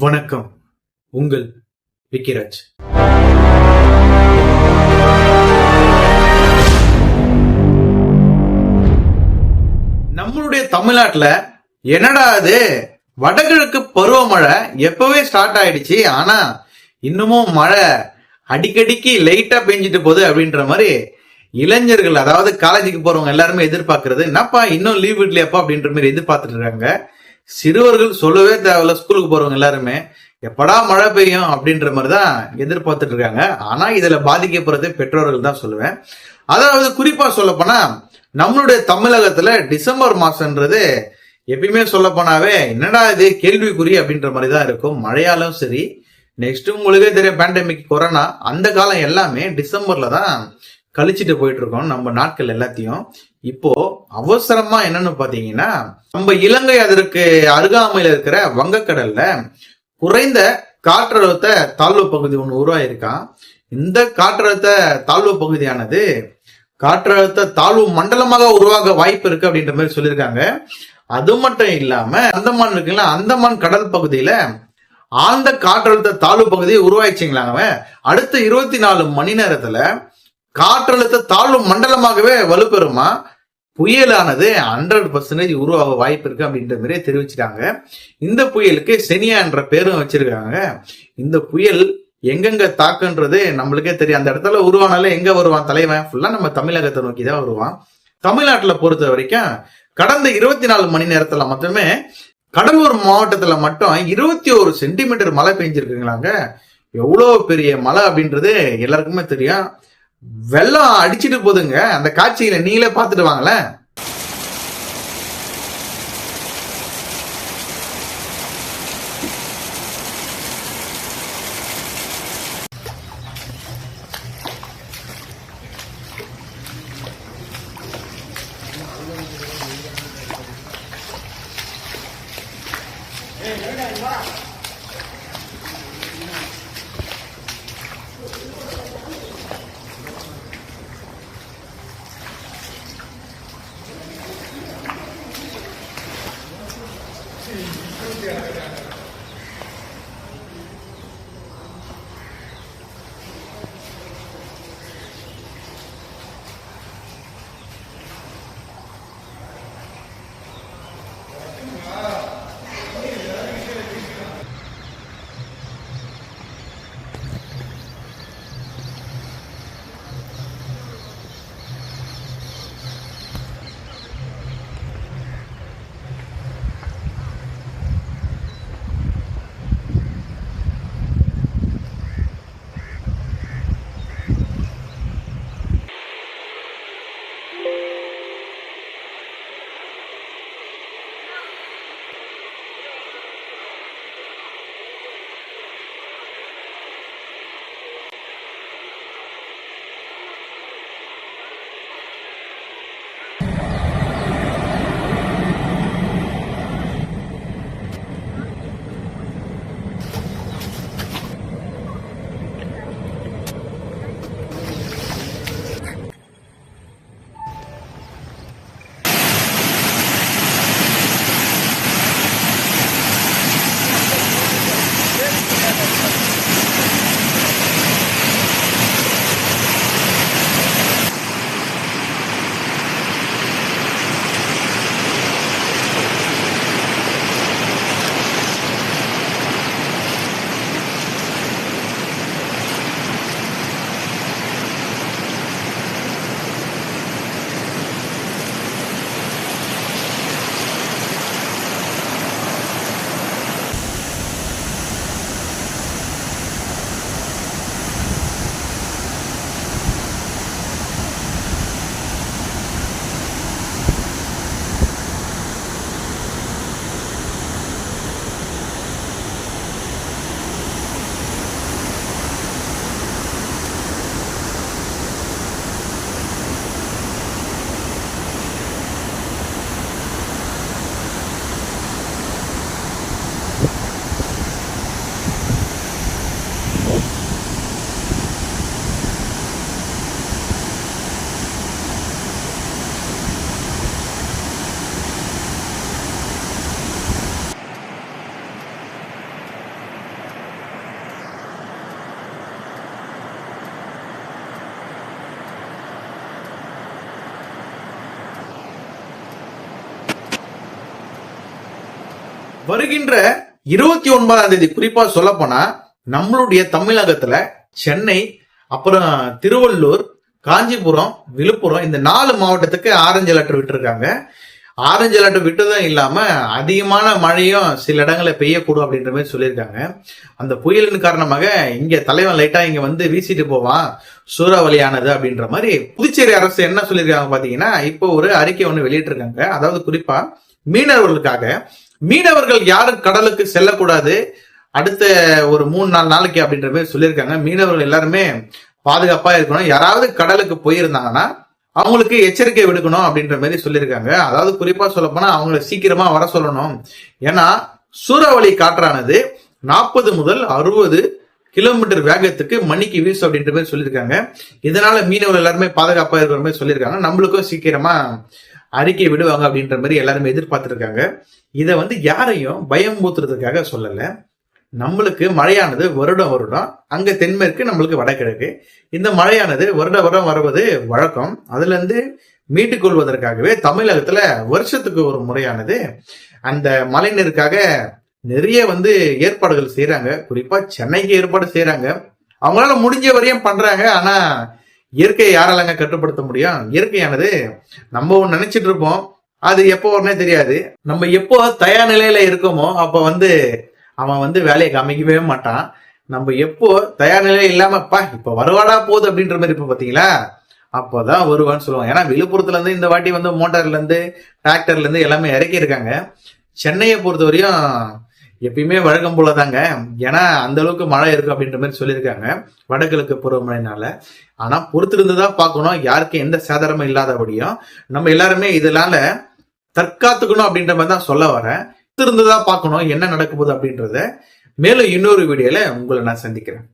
வணக்கம். உங்கள் விக்கிராஜ். நம்மளுடைய தமிழ்நாட்டுல என்னடா அது வடகிழக்கு பருவமழை எப்பவே ஸ்டார்ட் ஆயிடுச்சு. ஆனா இன்னமும் மழை அடிக்கடிக்கு லைட்டா பெஞ்சிட்டு போகுது அப்படின்ற மாதிரி இளைஞர்கள் அதாவது காலேஜுக்கு போறவங்க எல்லாருமே எதிர்பார்க்கறது என்னப்பா இன்னும் லீவ் விடலையாப்பா? அப்படின்ற மாதிரி எதிர்பார்த்துட்டு இருக்காங்க. சிறுவர்கள் சொல்லவே தேவையில்ல. ஸ்கூலுக்கு போறவங்க எல்லாருமே எப்படா மழை பெய்யும் அப்படின்ற மாதிரி தான் எதிர்பார்த்துட்டு இருக்காங்க. ஆனா இதுல பாதிக்கப்படுறது பெற்றோர்கள் தான் சொல்லுவேன். அதாவது குறிப்பா சொல்ல போனா நம்மளுடைய தமிழகத்துல டிசம்பர் மாசம்ன்றது எப்பயுமே சொல்ல போனாவே என்னடா இது கேள்விக்குறி அப்படின்ற மாதிரி தான் இருக்கும். மழையாலும் சரி நெக்ஸ்ட் உங்களுக்கே தெரியும் பேண்டமிக் கொரோனா அந்த காலம் எல்லாமே டிசம்பர்ல தான் கழிச்சிட்டு போயிட்டு இருக்கோம் நம்ம நாட்கள் எல்லாத்தையும். இப்போ அவசரமா என்னன்னு பாத்தீங்கன்னா நம்ம இலங்கை அதற்கு அருகாமையில இருக்கிற வங்கக்கடல்ல குறைந்த காற்றழுத்த தாழ்வு பகுதி ஒன்று உருவாயிருக்கான் இந்த காற்றழுத்த தாழ்வு பகுதியானது காற்றழுத்த தாழ்வு மண்டலமாக உருவாக வாய்ப்பு இருக்கு அப்படின்ற மாதிரி சொல்லியிருக்காங்க. அது மட்டும் இல்லாம அந்தமான் இருக்குல்ல அந்தமான் கடல் பகுதியில ஆழ்ந்த காற்றழுத்த தாழ்வு பகுதி உருவாயிடுச்சுங்களாங்க அடுத்த இருபத்தி நாலு மணி நேரத்துல காற்றழுத்த தாழ்வு மண்டலமாகவே வலுப்பெறுமா? புயலானது ஹண்ட்ரட் பர்சன்டேஜ் உருவாக வாய்ப்பு இருக்கு அப்படின்ற மாதிரியே தெரிவிச்சிட்டாங்க. இந்த புயலுக்கு செனியா என்ற பேரும் வச்சிருக்காங்க. இந்த புயல் எங்கெங்க தாக்குன்றது நம்மளுக்கே தெரியும். அந்த இடத்துல உருவானாலே எங்க வருவான் தலைவன்? ஃபுல்லா நம்ம தமிழகத்தை நோக்கி தான் வருவான். தமிழ்நாட்டில் பொறுத்த வரைக்கும் கடந்த இருபத்தி நாலு மணி நேரத்துல மட்டுமே கடலூர் மாவட்டத்துல மட்டும் இருபத்தி ஒரு சென்டிமீட்டர் மழை பெஞ்சிருக்குங்களாங்க. எவ்வளோ பெரிய மழை அப்படின்றது எல்லாருக்குமே தெரியும். வெள்ளம் அடிச்சிட்டு போதுங்க. அந்த காட்சியில நீங்களே பார்த்துட்டு வாங்களேன். வருகின்ற இருபத்தி ஒன்பதாம் தேதி குறிப்பா சொல்ல போனா நம்மளுடைய தமிழகத்துல சென்னை அப்புறம் திருவள்ளூர் காஞ்சிபுரம் விழுப்புரம் இந்த நாலு மாவட்டத்துக்கு ஆரஞ்சு அலர்ட் விட்டுருக்காங்க. ஆரஞ்சு அலர்ட் விட்டதும் இல்லாம அதிகமான மழையும் சில இடங்களில் பெய்யக்கூடும் அப்படின்ற மாதிரி சொல்லியிருக்காங்க. அந்த புயலின் காரணமாக இங்க தலைவன் லைட்டா இங்க வந்து வீசிட்டு போவான் சூறாவளியானது அப்படின்ற மாதிரி புதுச்சேரி அரசு என்ன சொல்லியிருக்காங்க பாத்தீங்கன்னா இப்போ ஒரு அறிக்கை ஒன்று வெளியிட்டிருக்காங்க. அதாவது குறிப்பா மீனவர்களுக்காக மீனவர்கள் யாரும் கடலுக்கு செல்லக்கூடாது. அடுத்த ஒரு மூணு நாலு நாளைக்கு அப்படின்ற மாதிரி சொல்லியிருக்காங்க. மீனவர்கள் எல்லாருமே பாதுகாப்பா இருக்கணும். யாராவது கடலுக்கு போயிருந்தாங்கன்னா அவங்களுக்கு எச்சரிக்கை விடுக்கணும் அப்படின்ற மாதிரி சொல்லியிருக்காங்க. அதாவது குறிப்பா சொல்ல போனா அவங்கள சீக்கிரமா வர சொல்லணும். ஏன்னா சூறாவளி காற்றானது நாற்பது முதல் அறுபது கிலோமீட்டர் வேகத்துக்கு மணிக்கு வீசு அப்படின்ற மாதிரி சொல்லியிருக்காங்க. இதனால மீனவர்கள் எல்லாருமே பாதுகாப்பா இருக்கிற மாதிரி சொல்லியிருக்காங்க. நம்மளுக்கும் சீக்கிரமா அறிக்கை விடுவாங்க அப்படின்ற மாதிரி எல்லாருமே எதிர்பார்த்துருக்காங்க. இதை வந்து யாரையும் பயம் ஊத்துறதுக்காக சொல்லலை. நம்மளுக்கு மழையானது வருடம் வருடம் அங்க தென்மேற்கு நம்மளுக்கு வடகிழக்கு. இந்த மழையானது வருட வருடம் வருவது வழக்கம். அதுல இருந்து மீட்டுக் கொள்வதற்காகவே தமிழகத்துல வருஷத்துக்கு ஒரு முறையானது. அந்த மழைநீருக்காக நிறைய வந்து ஏற்பாடுகள் செய்யறாங்க குறிப்பா சென்னைக்கு ஏற்பாடு செய்யறாங்க அவங்களால முடிஞ்ச வரையும் பண்றாங்க. ஆனா இயற்கையை யாராலங்க கட்டுப்படுத்த முடியும்? இயற்கையானது நம்ம ஒன்று நினைச்சிட்டு இருப்போம். அது எப்போ வரனே தெரியாது. நம்ம எப்போ தயார் நிலையில இருக்கோமோ அப்போ வந்து அவன் வந்து வேலையை காமிக்கவே மாட்டான். நம்ம எப்போ தயார் நிலையில இல்லாமப்பா இப்ப வருவாடா போகுது அப்படின்ற மாதிரி இப்ப பாத்தீங்களா? அப்போதான் வருவான்னு சொல்லுவாங்க. ஏன்னா விழுப்புரத்துல இருந்து இந்த வாட்டி வந்து மோட்டார்ல இருந்து டிராக்டர்ல இருந்து எல்லாமே இறக்கியிருக்காங்க. சென்னையை பொறுத்த வரையும் எப்பயுமே வழக்கம் போலதாங்க. ஏன்னா அந்த அளவுக்கு மழை இருக்கும் அப்படின்ற மாதிரி சொல்லியிருக்காங்க. வடகிழக்கு பருவமழைனால. ஆனா பொறுத்திருந்து தான் பார்க்கணும். யாருக்கும் எந்த சேதாரமும் இல்லாதபடியும். நம்ம எல்லாருமே இதனால தற்காத்துக்கணும் அப்படின்ற மாதிரி தான் சொல்ல வரேன். திருந்துதான் பார்க்கணும். என்ன நடக்க போகுது அப்படின்றத. மேலும் இன்னொரு வீடியோல உங்களை நான் சந்திக்கிறேன்.